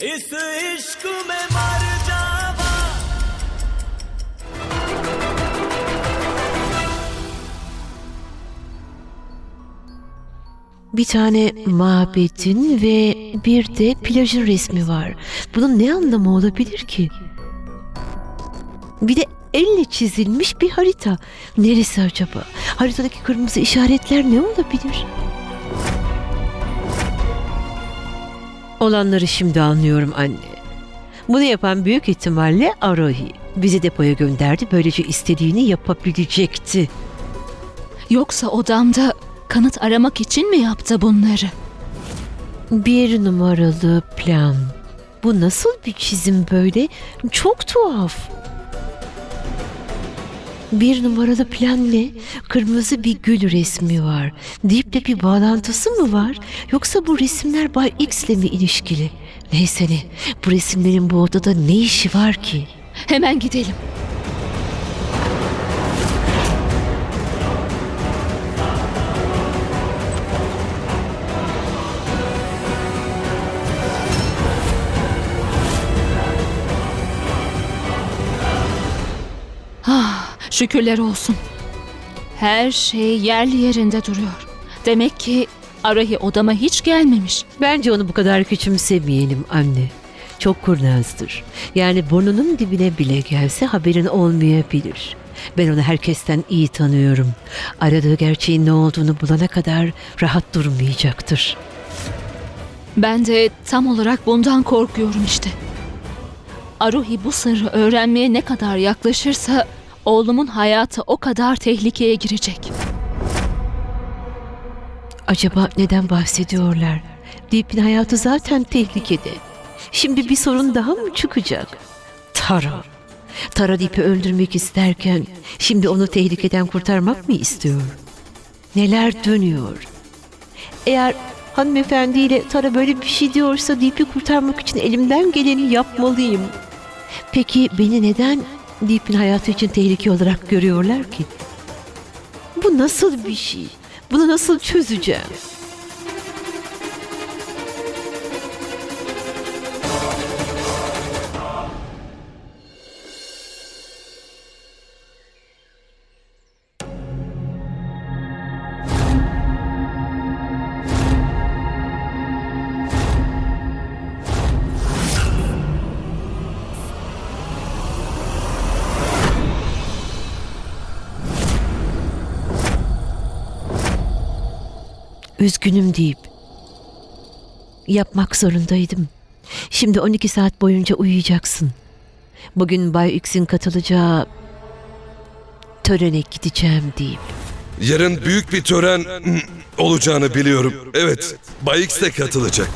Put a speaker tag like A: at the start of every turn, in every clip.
A: इस इश्क में मर जावा
B: Bir tane mabetin ve bir de plajın resmi var. Bunun ne anlamı olabilir ki? Bir de elle çizilmiş bir harita. Neresi acaba? Haritadaki kırmızı işaretler ne olabilir? Olanları şimdi anlıyorum anne. Bunu yapan büyük ihtimalle Arohi. Bizi depoya gönderdi. Böylece istediğini yapabilecekti.
C: Yoksa odamda kanıt aramak için mi yaptı bunları?
B: Bir numaralı plan. Bu nasıl bir çizim böyle? Çok tuhaf. Bir numaralı plan ne? Kırmızı bir gül resmi var. Deep'le bir bağlantısı mı var? Yoksa bu resimler Bay X'le mi ilişkili? Neyse ne, bu resimlerin bu odada ne işi var ki?
C: Hemen gidelim. Şükürler olsun. Her şey yerli yerinde duruyor. Demek ki Arahi odama hiç gelmemiş.
B: Bence onu bu kadar küçümsemeyelim anne. Çok kurnazdır. Yani burnunun dibine bile gelse haberin olmayabilir. Ben onu herkesten iyi tanıyorum. Aradığı gerçeğin ne olduğunu bulana kadar rahat durmayacaktır.
C: Ben de tam olarak bundan korkuyorum işte. Aruhi bu sırrı öğrenmeye ne kadar yaklaşırsa oğlumun hayatı o kadar tehlikeye girecek.
B: Acaba neden bahsediyorlar? Deep'in hayatı zaten tehlikede. Şimdi bir sorun daha mı çıkacak? Tara. Tara Deep'i öldürmek isterken şimdi onu tehlikeden kurtarmak mı istiyor? Neler dönüyor? Eğer hanımefendiyle Tara böyle bir şey diyorsa Deep'i kurtarmak için elimden geleni yapmalıyım. Peki beni neden Deep'in hayatı için tehlike olarak görüyorlar ki? Bu nasıl bir şey? Bunu nasıl çözeceğim? Üzgünüm deyip yapmak zorundaydım. Şimdi 12 saat boyunca uyuyacaksın. Bugün Bay X'in katılacağı törene gideceğim deyip.
D: Yarın büyük bir tören olacağını biliyorum. Evet, Bay X de katılacak.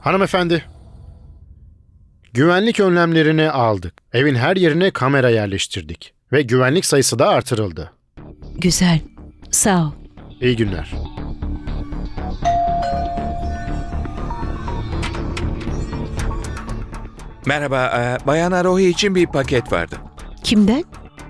E: Hanımefendi. Güvenlik önlemlerini aldık. Evin her yerine kamera yerleştirdik. Ve güvenlik sayısı da artırıldı.
B: Güzel. Sağ ol.
E: İyi günler.
F: Merhaba, e, Bayan Arohi için bir paket vardı.
B: Kimden?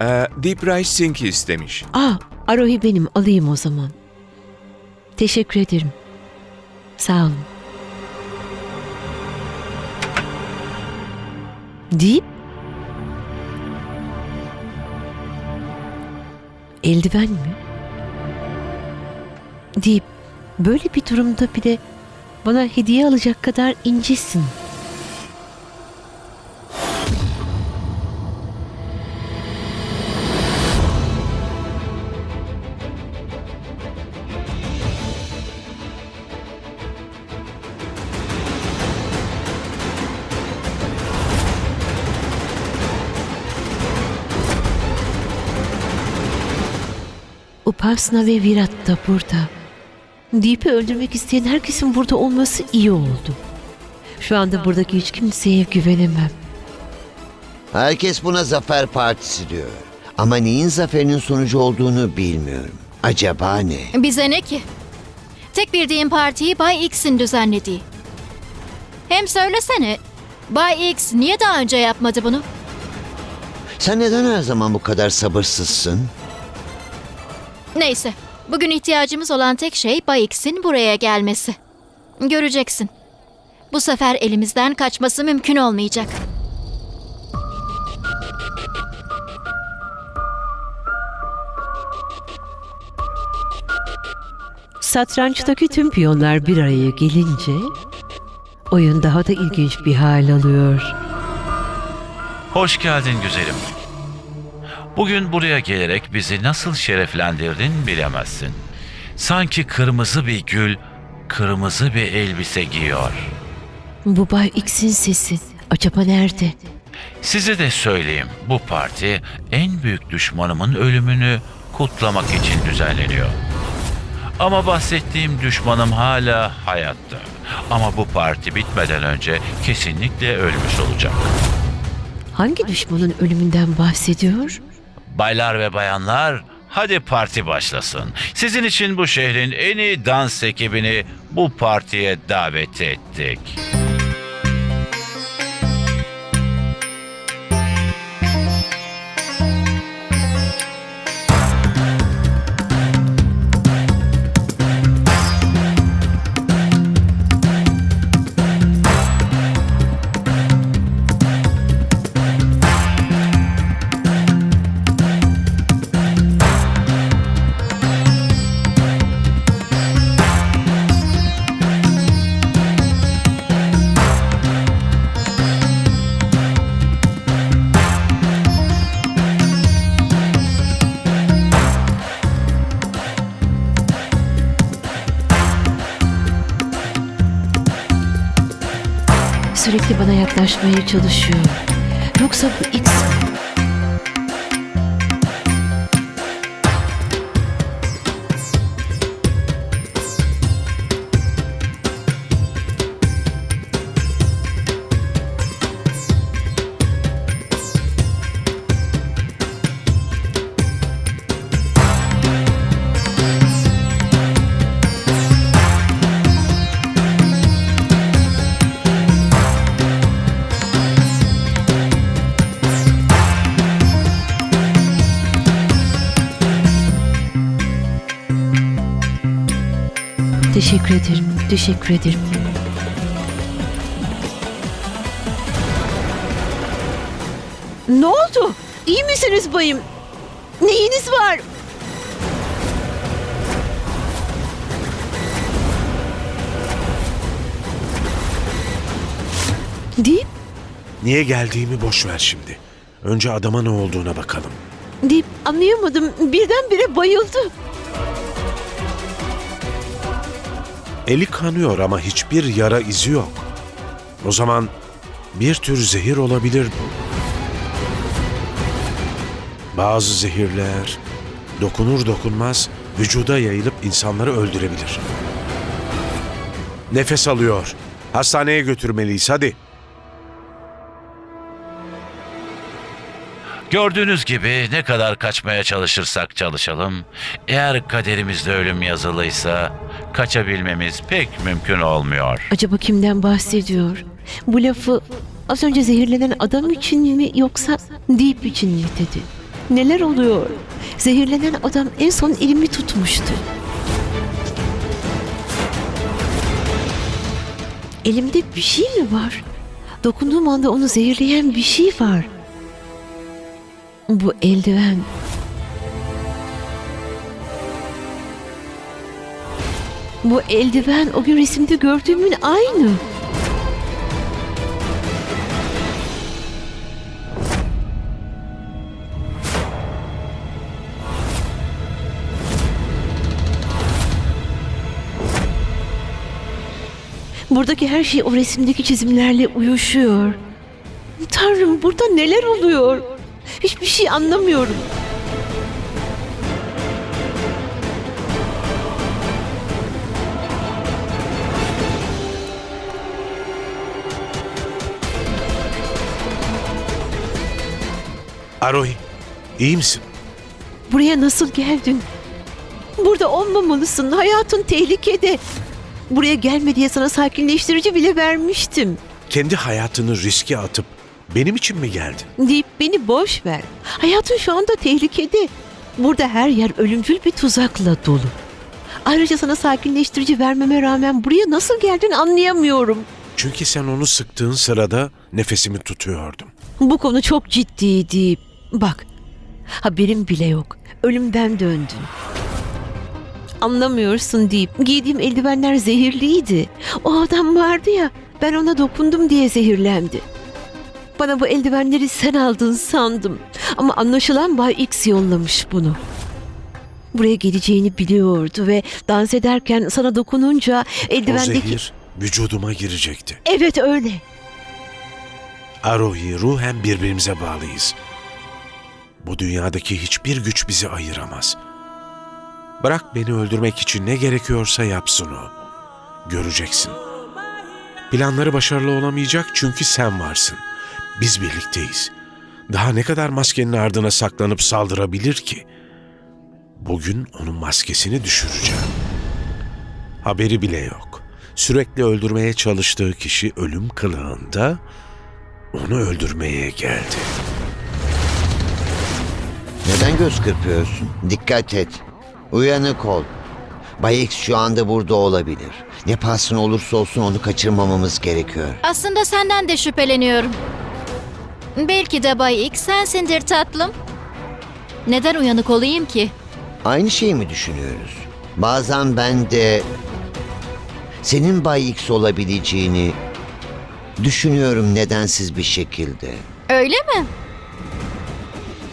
F: E, Deep Rice Sink istemiş.
B: Aa, Arohi benim. Alayım o zaman. Teşekkür ederim. Sağ olun. Deyip Eldiven mi? Deyip böyle bir durumda bile bana hediye alacak kadar incesin. Upasna ve Virat da burada. Deep'i öldürmek isteyen herkesin burada olması iyi oldu. Şu anda buradaki hiç kimseye güvenemem.
G: Herkes buna zafer partisi diyor. Ama neyin zaferinin sonucu olduğunu bilmiyorum. Acaba ne?
H: Bize ne ki? Tek bildiğim partiyi Bay X'in düzenlediği. Hem söylesene, Bay X niye daha önce yapmadı bunu?
G: Sen neden her zaman bu kadar sabırsızsın?
H: Neyse, bugün ihtiyacımız olan tek şey Bay X'in buraya gelmesi. Göreceksin. Bu sefer elimizden kaçması mümkün olmayacak.
B: Satrançtaki tüm piyonlar bir araya gelince oyun daha da ilginç bir hal alıyor.
I: Hoş geldin güzelim. Bugün buraya gelerek bizi nasıl şereflendirdin bilemezsin. Sanki kırmızı bir gül, kırmızı bir elbise giyiyor.
B: Bu Bay X'in sesi. Acaba nerede?
I: Size de söyleyeyim, bu parti en büyük düşmanımın ölümünü kutlamak için düzenleniyor. Ama bahsettiğim düşmanım hala hayatta. Ama bu parti bitmeden önce kesinlikle ölmüş olacak.
B: Hangi düşmanın ölümünden bahsediyor?
I: Baylar ve bayanlar, hadi parti başlasın. Sizin için bu şehrin en iyi dans ekibini bu partiye davet ettik.
B: Yaklaşmaya çalışıyor. Yoksa bu X Teşekkür ederim. Teşekkür ederim. Ne oldu? İyi misiniz bayım? Neyiniz var? Deyip,
J: Niye geldiğimi boş ver şimdi. Önce adama ne olduğuna bakalım.
B: deyip anlayamadım. Birdenbire bayıldı.
J: Eli kanıyor ama hiçbir yara izi yok. O zaman bir tür zehir olabilir bu. Bazı zehirler dokunur dokunmaz vücuda yayılıp insanları öldürebilir. Nefes alıyor. Hastaneye götürmeliyiz hadi.
I: Gördüğünüz gibi ne kadar kaçmaya çalışırsak çalışalım, eğer kaderimizde ölüm yazılıysa kaçabilmemiz pek mümkün olmuyor.
B: Acaba kimden bahsediyor? Bu lafı az önce zehirlenen adam için mi yoksa Deep için mi dedi? Neler oluyor? Zehirlenen adam en son elimi tutmuştu. Elimde bir şey mi var? Dokunduğum anda onu zehirleyen bir şey var. Bu eldiven. Bu eldiven o gün resimde gördüğümün aynı. Buradaki her şey o resimdeki çizimlerle uyuşuyor. Tanrım burada neler oluyor? Hiçbir şey anlamıyorum.
J: Arohi, iyi misin?
B: Buraya nasıl geldin? Burada olmamalısın. Hayatın tehlikede. Buraya gelme diye sana sakinleştirici bile vermiştim.
J: Kendi hayatını riske atıp benim için mi geldin?
B: Deyip beni boş ver. Hayatın şu anda tehlikede. Burada her yer ölümcül bir tuzakla dolu. Ayrıca sana sakinleştirici vermeme rağmen buraya nasıl geldin anlayamıyorum.
J: Çünkü sen onu sıktığın sırada nefesimi tutuyordum.
B: Bu konu çok ciddiydi. Bak, haberim bile yok. Ölümden döndün. Anlamıyorsun deyip giydiğim eldivenler zehirliydi. O adam vardı ya, ben ona dokundum diye zehirlendi. Bana bu eldivenleri sen aldın sandım. Ama anlaşılan Bay X yollamış bunu. Buraya geleceğini biliyordu ve dans ederken sana dokununca
J: O
B: eldivendeki...
J: zehir vücuduma girecekti.
B: Evet öyle.
J: Arohi ruhen birbirimize bağlıyız. Bu dünyadaki hiçbir güç bizi ayıramaz. Bırak beni öldürmek için ne gerekiyorsa yapsın o. Göreceksin. Planları başarılı olamayacak çünkü sen varsın. Biz birlikteyiz. Daha ne kadar maskenin ardına saklanıp saldırabilir ki? Bugün onun maskesini düşüreceğim. Haberi bile yok. Sürekli öldürmeye çalıştığı kişi ölüm kılığında onu öldürmeye geldi.
G: Neden göz kırpıyorsun? Dikkat et. Uyanık ol. Bay X şu anda burada olabilir. Ne pahasına olursa olsun onu kaçırmamamız gerekiyor.
H: Aslında senden de şüpheleniyorum. Belki de Bay X sensindir tatlım. Neden uyanık olayım ki?
G: Aynı şeyi mi düşünüyoruz? Bazen ben de senin Bay X olabileceğini düşünüyorum nedensiz bir şekilde.
H: Öyle mi?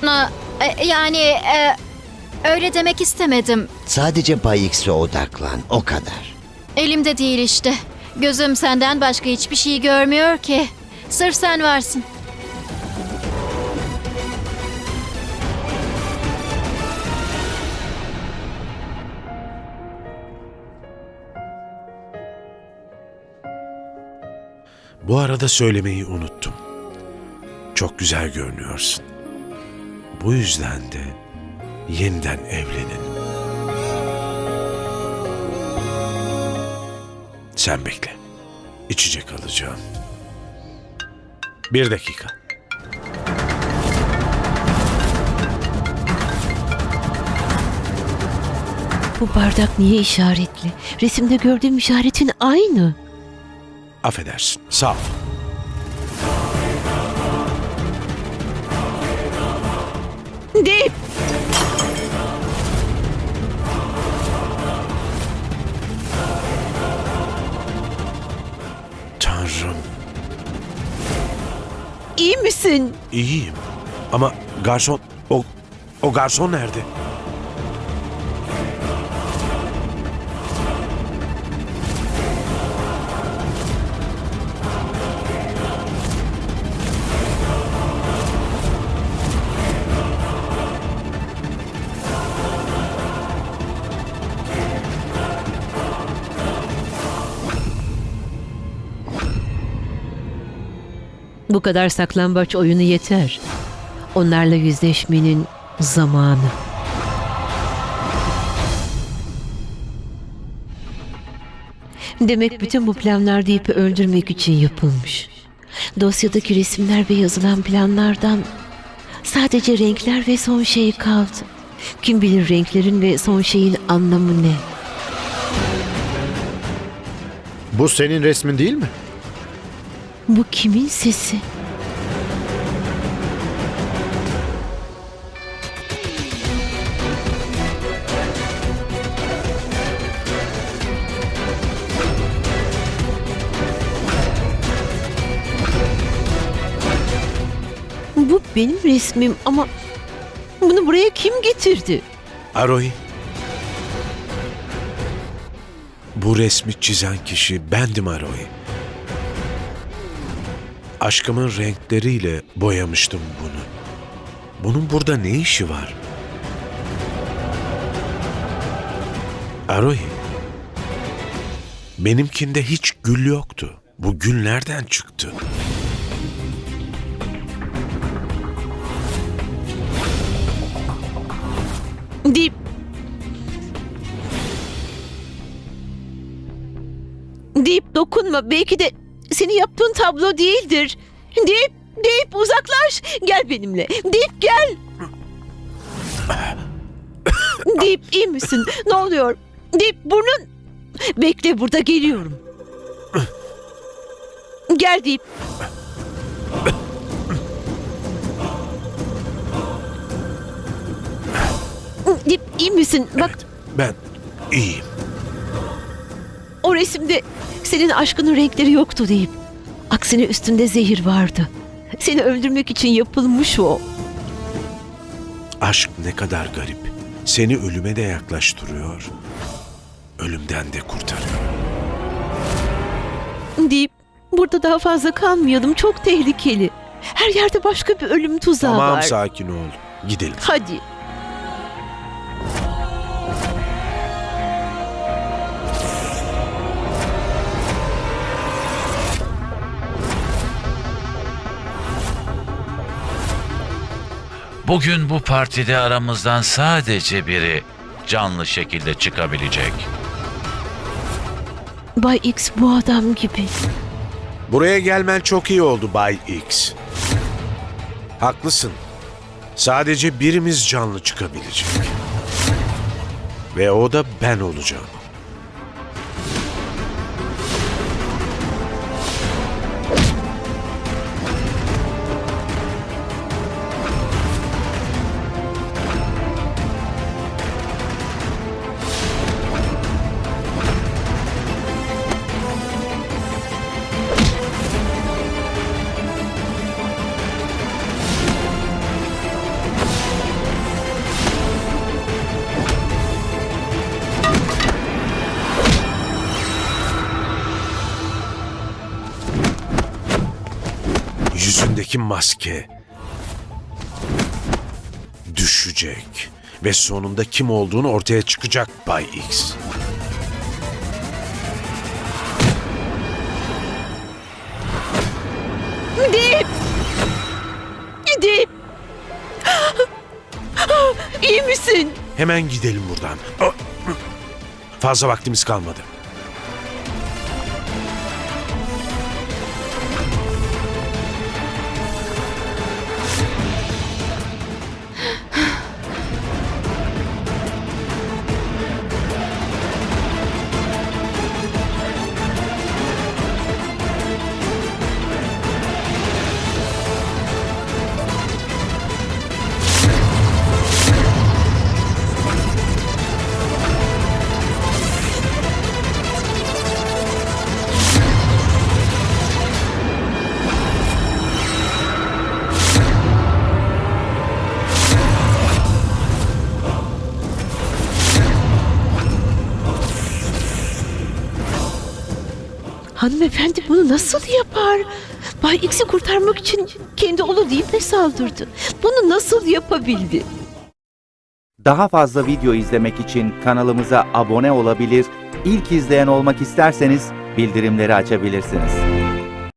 H: Na, e, yani e, öyle demek istemedim.
G: Sadece Bay X'e odaklan, o kadar.
H: Elimde değil işte. Gözüm senden başka hiçbir şey görmüyor ki. Sırf sen varsın.
J: Bu arada söylemeyi unuttum. Çok güzel görünüyorsun. Bu yüzden de yeniden evlenin. Sen bekle. İçecek alacağım. Bir dakika.
B: Bu bardak niye işaretli? Resimde gördüğüm işaretin aynı.
J: Affedersin. Sağ ol.
B: Deyip
J: Tanrım.
B: iyi misin?
J: İyiyim. Ama garson... O, o garson nerede?
B: Bu kadar saklambaç oyunu yeter. Onlarla yüzleşmenin zamanı. Demek bütün bu planlar Deep'i öldürmek için yapılmış. Dosyadaki resimler ve yazılan planlardan sadece renkler ve son şey kaldı. Kim bilir renklerin ve son şeyin anlamı ne?
E: Bu senin resmin değil mi?
B: Bu kimin sesi? Bu benim resmim ama bunu buraya kim getirdi?
J: Arohi. Bu resmi çizen kişi bendim Arohi. Aşkımın renkleriyle boyamıştım bunu. Bunun burada ne işi var? Arohi. Benimkinde hiç gül yoktu. Bu gül nereden çıktı?
B: Deyip deyip dokunma belki de seni yaptığın tablo değildir. Deyip deyip uzaklaş gel benimle. Deyip gel. Deyip iyi misin? Ne oluyor? Deyip burnun... Bekle burada geliyorum. Gel deyip. Deyip iyi misin? Bak
J: Ben iyiyim.
B: o resimde senin aşkının renkleri yoktu deyip. Aksine üstünde zehir vardı. Seni öldürmek için yapılmış o.
J: Aşk ne kadar garip. Seni ölüme de yaklaştırıyor. Ölümden de kurtarıyor.
B: deyip burada daha fazla kalmayalım. Çok tehlikeli. Her yerde başka bir ölüm tuzağı
J: Tamam
B: var.
J: sakin ol. Gidelim.
B: Hadi.
I: Bugün bu partide aramızdan sadece biri canlı şekilde çıkabilecek.
B: Bay X bu adam gibi.
J: Buraya gelmen çok iyi oldu Bay X. Haklısın. Sadece birimiz canlı çıkabilecek. Ve o da ben olacağım. Yüzündeki maske düşecek ve sonunda kim olduğunu ortaya çıkacak Bay X.
B: Deyip. Deyip. İyi misin?
J: Hemen gidelim buradan. Fazla vaktimiz kalmadı.
B: Hanımefendi bunu nasıl yapar? Bay X'i kurtarmak için kendi oğlu deyip de saldırdı. Bunu nasıl yapabildi?
K: Daha fazla video izlemek için kanalımıza abone olabilir, ilk izleyen olmak isterseniz bildirimleri açabilirsiniz.